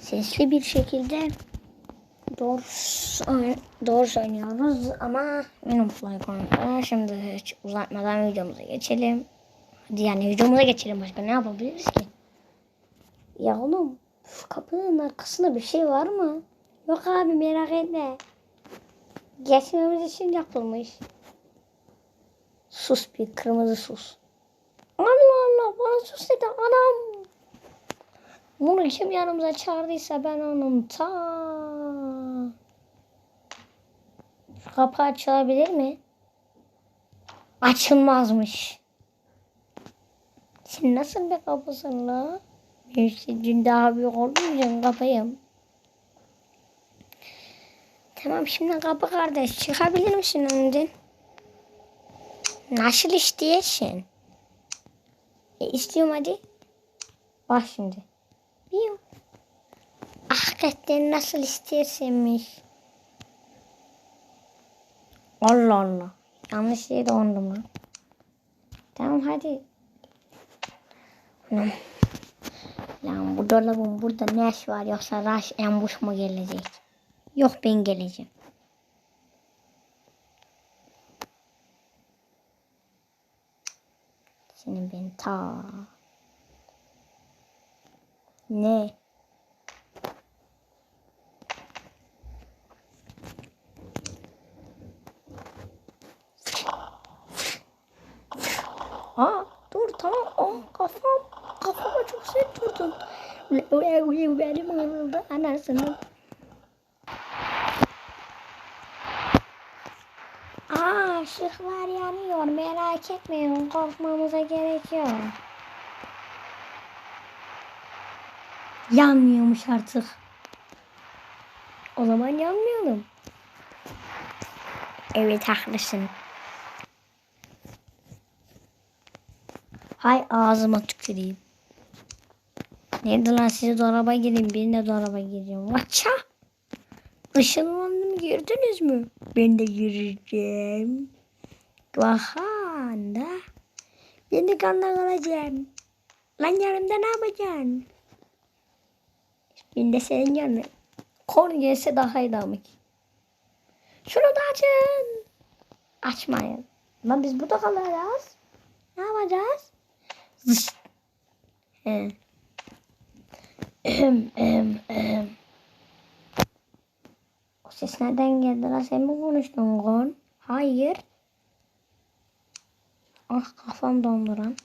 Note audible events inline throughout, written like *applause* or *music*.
sesli bir şekilde doğru doğru söylüyoruz ama Minimfly konusunda şimdi hiç uzatmadan videomuza geçelim. Hadi yani videomuza geçelim başka ne yapabiliriz ki? Ya oğlum şu kapının arkasında bir şey var mı? Yok abi merak etme. Geçmemiz için yapılmış. Sus bir kırmızı sus. Allah Allah bana sus dedi anam. Bunu kim yanımıza çağırdıysa ben onun ta. Şu kapı açılabilir mi? Açılmazmış. Sen nasıl bir kapısın la? İşte daha büyük olmayacağım kapıyım. Tamam şimdi kapı kardeş çıkabilir misin önden? Nasıl istiyorsun? E, istiyorum hadi. Bak şimdi. Biyo. Hakikaten nasıl istersenmiş. Allah Allah. Yanlış yere dondum lan. Tamam hadi. Lan, bu dolabın burada ne iş var yoksa Rush ambush mu gelecek? Yok ben geleceğim. Senin ben ta. Ne? Aa dur tamam. Aa, kafam. Kafama çok sert vurdun. Benim ağrıldı anasının. Aa ışıklar yanıyor. Merak etmeyin. Korkmamıza gerek yok. Yanmıyormuş artık. O zaman yanmayalım. Evet haklısın. Hay ağzıma tüküreyim. Nerede lan size dolaba gireyim. Birine dolaba gireceğim. Vaça. Işınlandım girdiniz mü? Ben de gireceğim. Vahanda. De kanla kalacağım. Lan yanımda ne yapacaksın? De senin yanına. Konu gelse daha iyi ki. Şunu da açın. Açmayın. Lan biz burada kalacağız. Ne yapacağız? Zış. He. Ehem, ehem, ehem. O ses nereden geldi lan? Sen mi konuştun Gon? Hayır. Ah kafam donduran.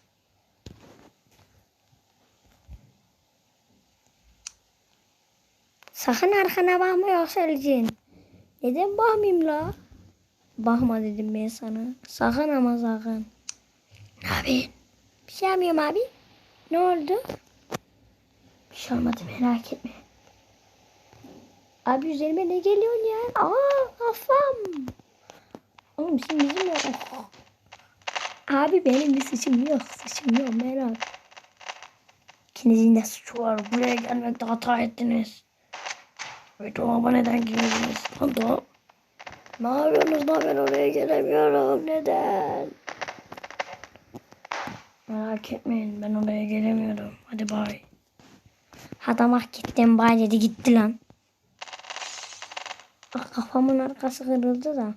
Sakın arkana bakma yoksa öleceksin. Neden bakmayayım la? Bakma dedim ben sana. Sakın ama sakın. Ne yapayım? Bir şey yapmıyorum abi. Ne oldu? Bir şey olmadı merak etme. Abi üzerime ne geliyor ya? Aa kafam. Oğlum sen bizim yok. Abi benim bir suçum yok. Suçum yok merak. İkinizin de suçu var. Buraya gelmekte hata ettiniz. Ve dolaba neden girdiniz? Lan dolap. Ne yapıyorsunuz lan ben oraya gelemiyorum. Neden? Merak etmeyin ben oraya gelemiyorum. Hadi bay. Adam ah gittim bay dedi gitti lan. Ah kafamın arkası kırıldı da.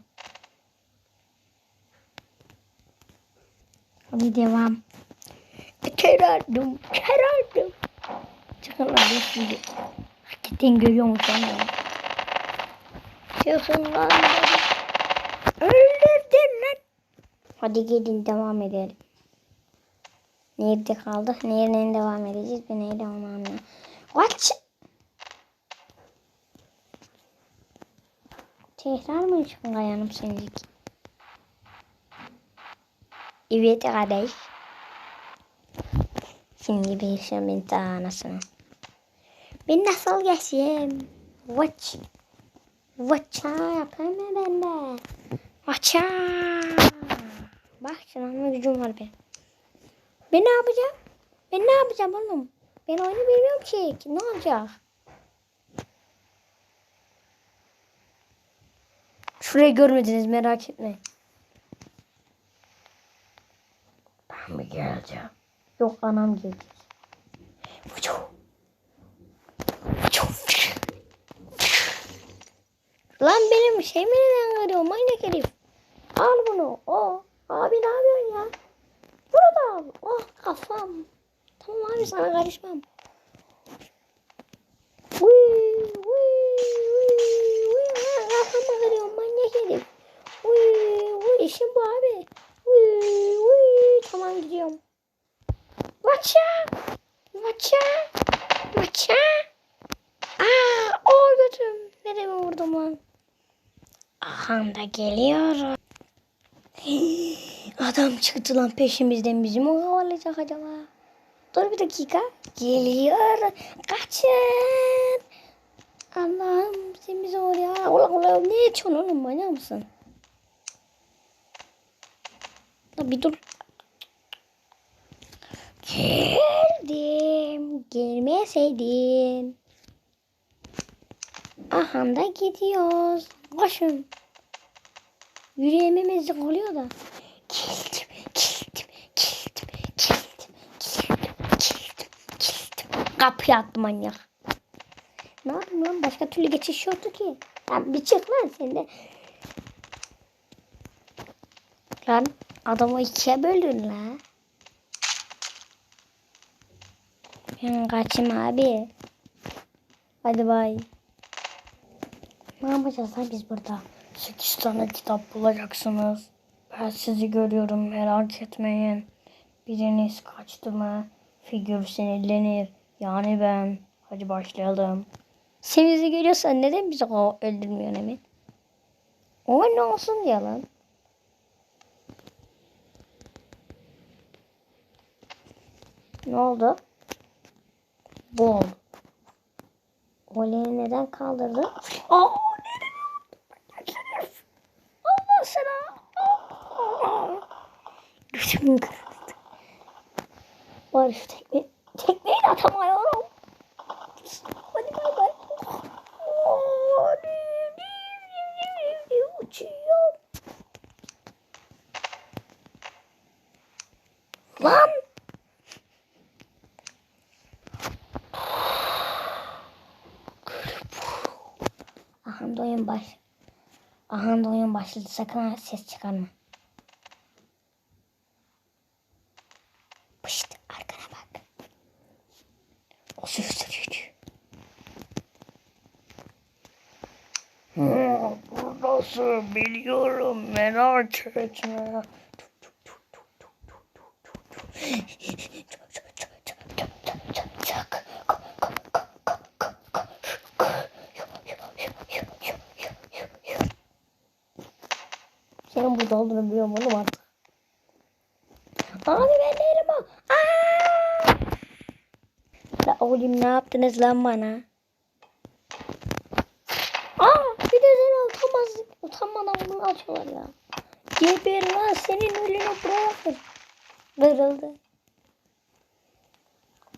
Hadi devam. Kerardım, kerardım. Çıkın lan şimdi. Hakikaten görüyor musun lan? Çıkın lan. Öldürdün lan. Hadi gelin devam edelim. Nerede kaldık? Nereden devam edeceğiz? Ben neyle onu anlıyorum. What? Tekrar mı çıkın kayanım seninki? Evet kardeş. Şimdi bir şey ben daha anasını. Ben nasıl geçeyim? Watch. Watcha yapayım mı ben de? Watcha. Bak şuna gücüm var benim. Ben ne yapacağım? Ben ne yapacağım oğlum? Ben oyunu bilmiyorum ki. Ne olacak? Şurayı görmediniz merak etme. Ben mi geleceğim? Yok anam gelecek. Vuçu. Lan benim şey mi neden kırıyor manyak herif. Al bunu. O. Abi ne yapıyorsun ya? Bunu da al. Oh kafam. Tamam abi sana karışmam. Uy, uy, uy, kırıyor manyak herif. Uy, uy. işim bu abi. Uy, uy. Tamam gidiyorum. Vaça. Vaça. Vaça. Aa, o götüm. Nereye vurdum lan? Aha da geliyor. *gasps* Adam çıktı lan peşimizden bizi mi kovalayacak acaba? Dur bir dakika. Geliyor. Kaçın. Allah'ım sen bizi oraya. Ulan ulan ne ediyorsun oğlum manyak mısın? La bir dur. Geldim. Gelmeseydin. Aha da gidiyoruz. Koşun. Yüreğimiz oluyor da. Kildim, kildim, kildim, kildim, kildim, kildim. Kapıya attı manyak. Ne yapayım lan? Başka türlü geçiş yoktu ki. Ya bir çık lan sen de. Lan adamı ikiye böldün la. Ben kaçayım abi. Hadi bay. Ne yapacağız lan biz burada? 8 tane kitap bulacaksınız. Ben sizi görüyorum merak etmeyin. Biriniz kaçtı mı? Figür sinirlenir. Yani ben. Hadi başlayalım. Sen bizi görüyorsan neden bizi öldürmüyorsun Emin? O ne olsun diye lan. Ne oldu? Bu oldu. Oleyi neden kaldırdı? Aa, Allah sana. Aa. Gözüm kırıldı. Var şu tekme. Tekmeyi de atamıyorum. Hadi bay bay. Uçuyor. Lan. Aha da oyun baş. Aha oyun başladı. Sakın ses çıkarma. Pışt arkana bak. O sürsürücü. Buradasın biliyorum merak etme. Senin burada olduğunu biliyorum oğlum artık. Abi ben değilim o. Aa! La oğlum ne yaptınız lan bana? Aa bir de seni utanmaz, utanmadan bunu atıyorlar ya. Geber lan senin ölünü bırakır. Kırıldı.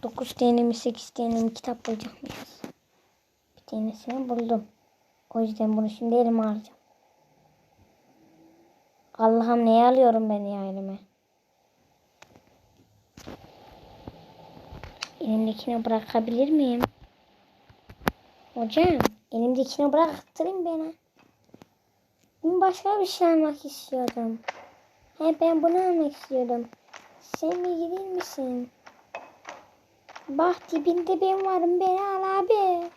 9 tane mi 8 tane mi kitap bulacakmışız. Bir tanesini buldum. O yüzden bunu şimdi elime alacağım. Allah'ım neye alıyorum ben ya? Elimdekini bırakabilir miyim? Hocam elimdekini bıraktırayım bana. Ben başka bir şey almak istiyordum. He ben bunu almak istiyordum. Sen de gider misin? Bak dibinde ben varım beni al abi.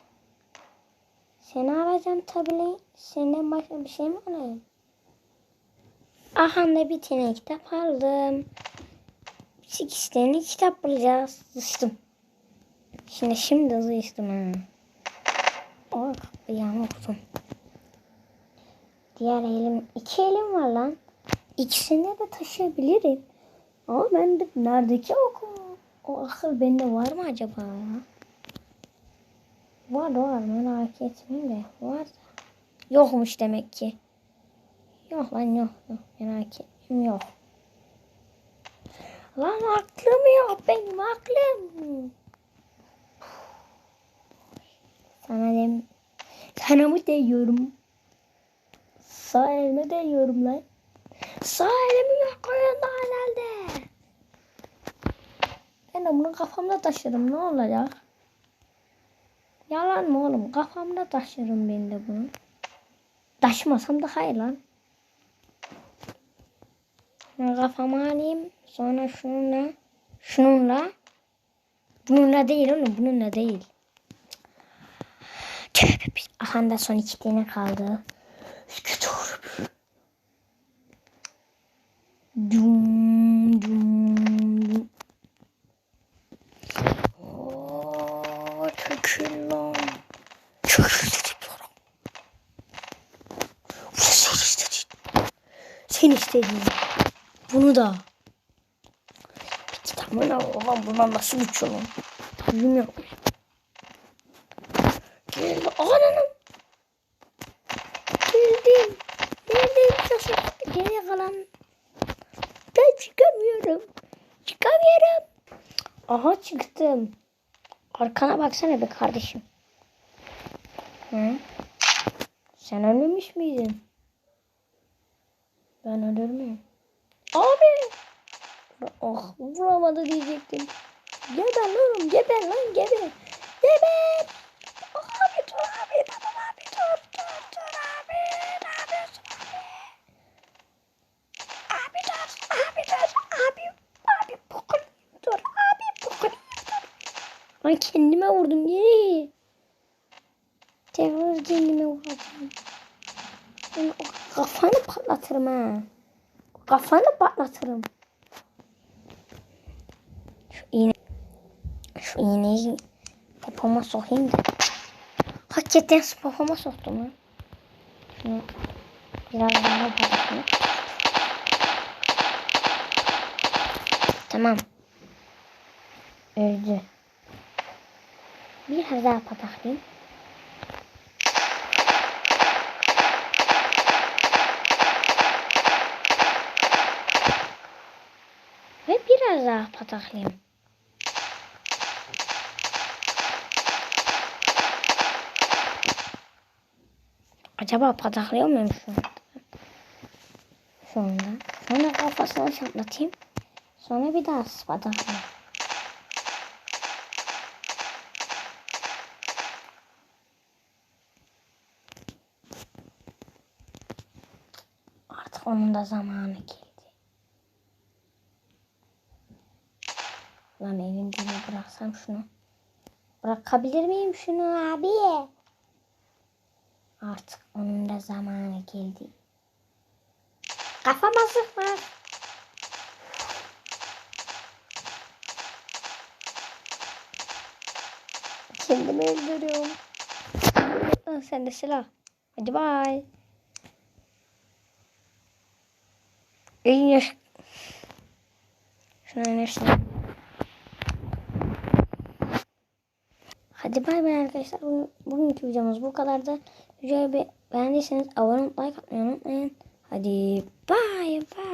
Seni alacağım tabii. Senden başka bir şey mi alayım? Aha da bir tane kitap aldım. Sekiz tane kitap bulacağız. Sıçtım. Şimdi şimdi sıçtım ha. Oh ayağımı okudum. Diğer elim, iki elim var lan. İkisini de taşıyabilirim. Ama ben de neredeki oku? O akıl bende var mı acaba ya? Var var merak etmeyin de var da. Yokmuş demek ki. Yok lan yok yok merak etmeyin yok. Lan aklım yok benim aklım. Sana dem sana mı değiyorum? Sağ elime değiyorum lan. Sağ elimi yok oyunda herhalde. Ben de bunu kafamda taşırım ne olacak? Yalan mı oğlum? Kafamda taşırım ben de bunu. Taşımasam daha iyi lan. Şunu kafama alayım. Sonra şununla. Şununla. Bununla değil oğlum. Bununla değil. Aha da son iki tane kaldı. İki tane. Dum dum dum. Lan. Çekil dedim. Bunu da. İki tane ne ulan bunlar nasıl uçuyor lan? Bilmiyorum. Geldi. Ananım. Geldim. Geldim. Geriye kalan. Ben çıkamıyorum. Çıkamıyorum. Aha çıktım. Arkana baksana be kardeşim. Hı? Sen ölmemiş miydin? Ben ölür müyüm? Abi! Oh vuramadı diyecektim. Geber lan geber lan geber. Geber! Abi dur abi tamam abi dur dur dur abi. Ne yapıyorsun abi? Abi dur abi dur abi. Abi pokul dur abi pokul dur. Lan kendime vurdum yeri. Tekrar kendime vuracağım. Ben o kafanı patlatırım ha. Kafanı patlatırım. Şu iğne şu iğneyi popoma sokayım da. Hakikaten popoma soktum ha. Şunu biraz daha patlatayım. Tamam. Öldü. Biraz daha pataklayayım. Daha pataklayayım. Acaba pataklıyor muyum şu anda? Şu anda. Sonra kafasına şaplatayım. Sonra bir daha pataklayayım. Artık onun da zamanı geldi. Lan elimde mi bıraksam şunu? Bırakabilir miyim şunu abi? Artık onun da zamanı geldi. Kafama sıkma. Kendimi öldürüyorum. Lan sen de silah. Hadi bay. En yaş... Şunların hepsini. Bay bay arkadaşlar. Bugün, bugünkü videomuz bu kadardı. Videoyu be- beğendiyseniz abone olmayı, like atmayı unutmayın. Hadi bay bay.